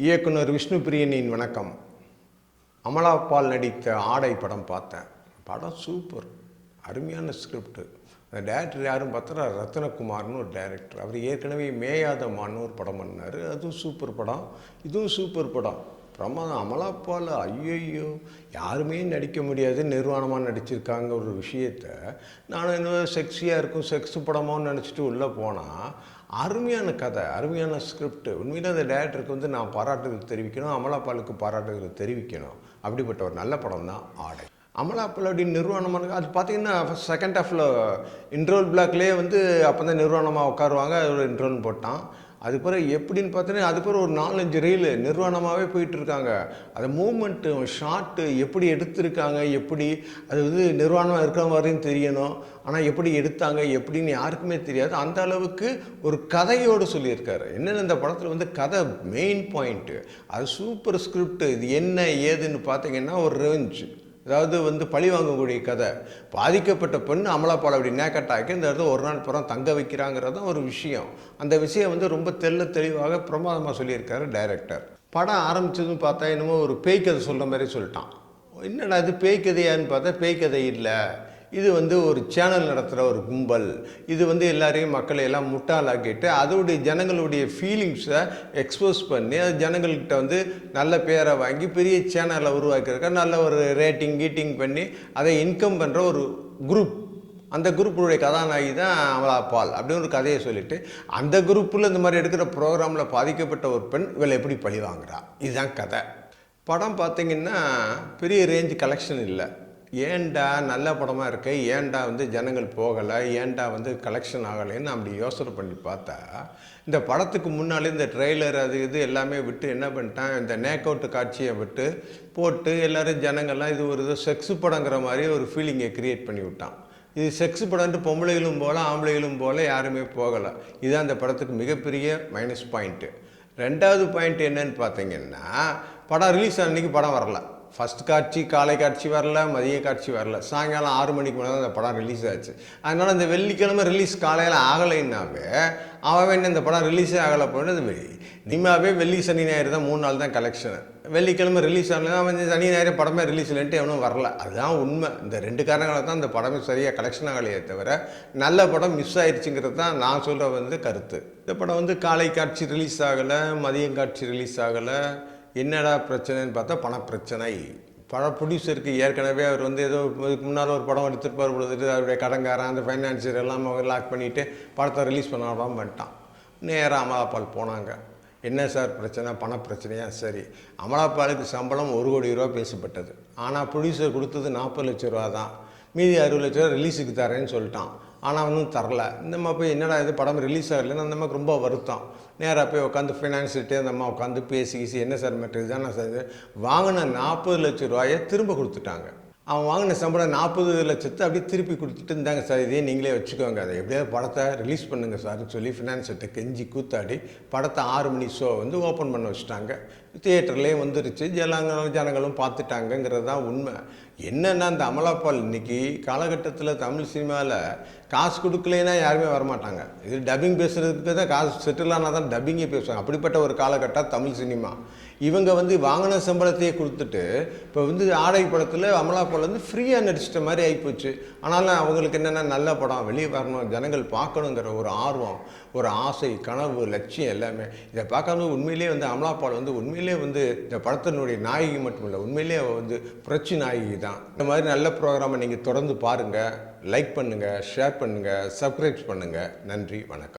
இயக்குனர் விஷ்ணு பிரியனின் வணக்கம். அமலா பால் நடித்த ஆடை படம் பார்த்தேன். படம் சூப்பர் அருமையான ஸ்கிரிப்டு அந்த டேரக்டர் யாரும் பார்த்தா ரத்னகுமார்னு ஒரு டேரக்டர் அவர் ஏற்கனவே மேயாதமான்னு ஒரு படம் பண்ணார். அதுவும் சூப்பர் படம். இதுவும் சூப்பர் படம். பிரமாதம் அமலாப்பால் ஐயையோ யாருமே நடிக்க முடியாது நிர்வாணமாக நடிச்சிருக்காங்க ஒரு விஷயத்த. நான் இன்னும் செக்ஸியாக இருக்கும் செக்ஸ் படமான்னு நினச்சிட்டு உள்ளே போனால் அருமையான கதை அருமையான ஸ்கிரிப்ட் உண்மையிலே அந்த டேரக்டருக்கு வந்து நான் பாராட்டுகள் தெரிவிக்கணும் அமலாப்பாலுக்கு பாராட்டுகள் தெரிவிக்கணும். அப்படிப்பட்ட ஒரு நல்ல படம் தான் ஆடை. அமலாப்பால் அப்படி நிர்வாணமான அது பார்த்தீங்கன்னா செகண்ட் ஹாஃபில் இன்ட்ரோல் பிளாக்லேயே வந்து அப்போ தான் நிர்வாணமாக உட்காருவாங்க ஒரு இன்ட்ரோல் போட்டான். அது பிறகு எப்படின்னு பார்த்தோன்னா அது பிறகு ஒரு நாலஞ்சு ரீல் நிர்வாணமாகவே போயிட்டுருக்காங்க. அந்த மூமெண்ட்டு ஷார்ட்டு எப்படி எடுத்திருக்காங்க எப்படி அது வந்து நிர்வாணமாக இருக்கிற மாதிரியும் தெரியணும். ஆனால் எப்படி எடுத்தாங்க எப்படின்னு யாருக்குமே தெரியாது. அந்த அளவுக்கு ஒரு கதையோடு சொல்லியிருக்காரு. என்னென்ன இந்த படத்தில் வந்து கதை மெயின் பாயிண்ட்டு அது சூப்பர் ஸ்கிரிப்ட் இது என்ன ஏதுன்னு பார்த்தீங்கன்னா ஒரு ரேஞ்சு அதாவது வந்து பழி வாங்கக்கூடிய கதை. பாதிக்கப்பட்ட பெண் அமலாப்பால் அப்படி நேக்கட்டாக்கி இந்த இடத்துல ஒரு நாள் புறம் தங்க வைக்கிறாங்கிறதும் ஒரு விஷயம். அந்த விஷயம் வந்து ரொம்ப தெள்ள தெளிவாக பிரமாதமாக சொல்லியிருக்காரு டைரக்டர். படம் ஆரம்பித்ததும் பார்த்தா என்னமோ ஒரு பேய் கதை சொல்கிற மாதிரி சொல்லிட்டான். என்னடா இது பேய்க்கதையான்னு பார்த்தா பேய் கதை இல்லை. இது வந்து ஒரு சேனல் நடத்துகிற ஒரு கும்பல். இது வந்து எல்லாரையும் மக்களை எல்லாம் முட்டாளாக்கிட்டு அதோடைய ஜனங்களுடைய ஃபீலிங்ஸை எக்ஸ்போஸ் பண்ணி அது ஜனங்கள்கிட்ட வந்து நல்ல பேரை வாங்கி பெரிய சேனலை உருவாக்கியிருக்க நல்ல ஒரு ரேட்டிங் கீட்டிங் பண்ணி அதை இன்கம் பண்ணுற ஒரு குரூப் அந்த குரூப்புடைய கதாநாயகி தான் அமலா பால் அப்படின்னு ஒரு கதையை சொல்லிட்டு அந்த குரூப்பில் இந்த மாதிரி எடுக்கிற ப்ரோக்ராமில் பாதிக்கப்பட்ட ஒரு பெண் இவளை எப்படி பழி வாங்குறா? இதுதான் கதை. படம் பார்த்தீங்கன்னா பெரிய ரேஞ்ச் கலெக்ஷன் இல்லை. ஏன்டா நல்ல படமாக இருக்கு? ஏன்டா வந்து ஜனங்கள் போகலை? ஏன்டா வந்து கலெக்ஷன் ஆகலைன்னு அப்படி யோசனை பண்ணி பார்த்தா இந்த படத்துக்கு முன்னாலே இந்த ட்ரெய்லர் அது இது எல்லாமே விட்டு என்ன பண்ணிட்டான்? இந்த நேக் அவுட் காட்சியை விட்டு போட்டு எல்லோரும் ஜனங்கள்லாம் இது ஒரு இது செக்ஸ் படங்கிற மாதிரி ஒரு ஃபீலிங்கை க்ரியேட் பண்ணி விட்டான். இது செக்ஸ் படம்ட்டு பொம்பளைகளும் போல ஆம்பளைகளும் போல் யாருமே போகலை. இதுதான் அந்த படத்துக்கு மிகப்பெரிய மைனஸ் பாயிண்ட்டு ரெண்டாவது பாயிண்ட் என்னன்னு பார்த்தீங்கன்னா படம் ரிலீஸ் அன்னைக்கு படம் வரலை. ஃபஸ்ட் காட்சி காலை காட்சி வரல மதிய காட்சி வரல. சாயங்காலம் ஆறு மணிக்கு மேலே தான் அந்த படம் ரிலீஸ் ஆச்சு. அதனால் இந்த வெள்ளிக்கிழமை ரிலீஸ் காலையில் ஆகலைன்னாவே அவன் என்ன இந்த படம் ரிலீஸே ஆகலை போனது நிம்மாவே வெள்ளி சனி ஞாயிறு தான் மூணு நாள் தான் கலெக்ஷனு வெள்ளிக்கிழமை ரிலீஸ் ஆகலாம் அவன் சனி ஞாயிறு படமே ரிலீஸ் இல்லைன்ட்டு எவனும் வரல. அதுதான் உண்மை. இந்த ரெண்டு காரணங்களாக தான் இந்த படமே சரியாக கலெக்ஷன் ஆகலையே தவிர நல்ல படம் மிஸ் ஆயிடுச்சுங்கிறது தான் நான் சொல்கிற வந்து கருத்து. இந்த படம் வந்து காலை காட்சி ரிலீஸ் ஆகலை மதியம் காட்சி ரிலீஸ் ஆகலை. என்னடா பிரச்சனைன்னு பார்த்தா பணப்பிரச்சனை. பல ப்ரொடியூசருக்கு ஏற்கனவே அவர் வந்து ஏதோ இதுக்கு முன்னால் ஒரு படம் எடுத்துருப்பார் கொடுத்துட்டு அவருடைய கடங்காரன் அந்த ஃபைனான்சியர் எல்லாம் லாக் பண்ணிவிட்டு படத்தை ரிலீஸ் பண்ண பண்ணிட்டான் நேராக அமலாபால் போனாங்க. என்ன சார் பிரச்சனை? பண சரி. அமலாபாலுக்கு சம்பளம் ஒரு கோடி ரூபா பேசப்பட்டது. ஆனால் ப்ரொடியூசர் கொடுத்தது நாற்பது லட்ச ரூபா தான் மீதி அறுபது லட்ச ரூபா ரிலீஸுக்கு தரேன்னு சொல்லிட்டான். ஆனால் அவனும் தரல. இந்த மாதிரி போய் என்னடா இது படம் ரிலீஸ் ஆகலைன்னு அந்த மாதிரி ரொம்ப வருத்தம். நேராக போய் உட்காந்து ஃபினான்ஸ்ட்டு அந்த அம்மா உட்காந்து பேசி கீசி என்ன சார் மேட்ரு இதுதான் சார் இது? வாங்கின நாற்பது லட்ச ரூபாயை திரும்ப கொடுத்துட்டாங்க. அவன் வாங்கின சம்பளம் நாற்பது லட்சத்தை அப்படியே திருப்பி கொடுத்துட்டு இருந்தாங்க சார் இதே நீங்களே வச்சுக்கோங்க. அதை எப்படியாவது படத்தை ரிலீஸ் பண்ணுங்கள் சார்னு சொல்லி ஃபினான்ஸ்கிட்ட கெஞ்சி கூத்தாடி படத்தை ஆறு மணி ஷோ வந்து ஓப்பன் பண்ண வச்சுட்டாங்க. தியேட்டர்லேயே வந்துருச்சு. ஜனங்களும் ஜனங்களும் பார்த்துட்டாங்கங்கிறது தான் உண்மை. என்னென்னா அந்த அமலாபால் இன்னைக்கு காலகட்டத்தில் தமிழ் சினிமாவில் காசு கொடுக்கலைன்னா யாருமே வரமாட்டாங்க. இது டப்பிங் பேசுகிறதுக்கு தான் காசு செட்டில் ஆனால் தான் டப்பிங்கே பேசுவாங்க. அப்படிப்பட்ட ஒரு காலகட்டம் தமிழ் சினிமா. இவங்க வந்து வாங்கின சம்பளத்தையே கொடுத்துட்டு இப்போ வந்து ஆடை படத்தில் அமலாபால் வந்து ஃப்ரீயாக நடிச்சிட்ட மாதிரி ஆகிப்போச்சு ஆனாலும் அவங்களுக்கு என்னென்னா நல்ல படம் வெளியே வரணும் ஜனங்கள் பார்க்கணுங்கிற ஒரு ஆர்வம் ஒரு ஆசை கனவு லட்சியம் எல்லாமே. இதை பார்க்காம உண்மையிலேயே வந்து அமலாபால் வந்து உண்மை உண்மையிலே வந்து இந்த படத்தினுடைய நாயகி மட்டுமில்லை உண்மையிலே உண்மையிலேயே வந்து புரட்சி நாயகி தான். இந்த மாதிரி நல்ல ப்ரோக்ராமை நீங்கள் தொடர்ந்து பாருங்கள் லைக் பண்ணுங்கள் ஷேர் பண்ணுங்கள் சப்ஸ்கிரைப் பண்ணுங்கள் நன்றி வணக்கம்.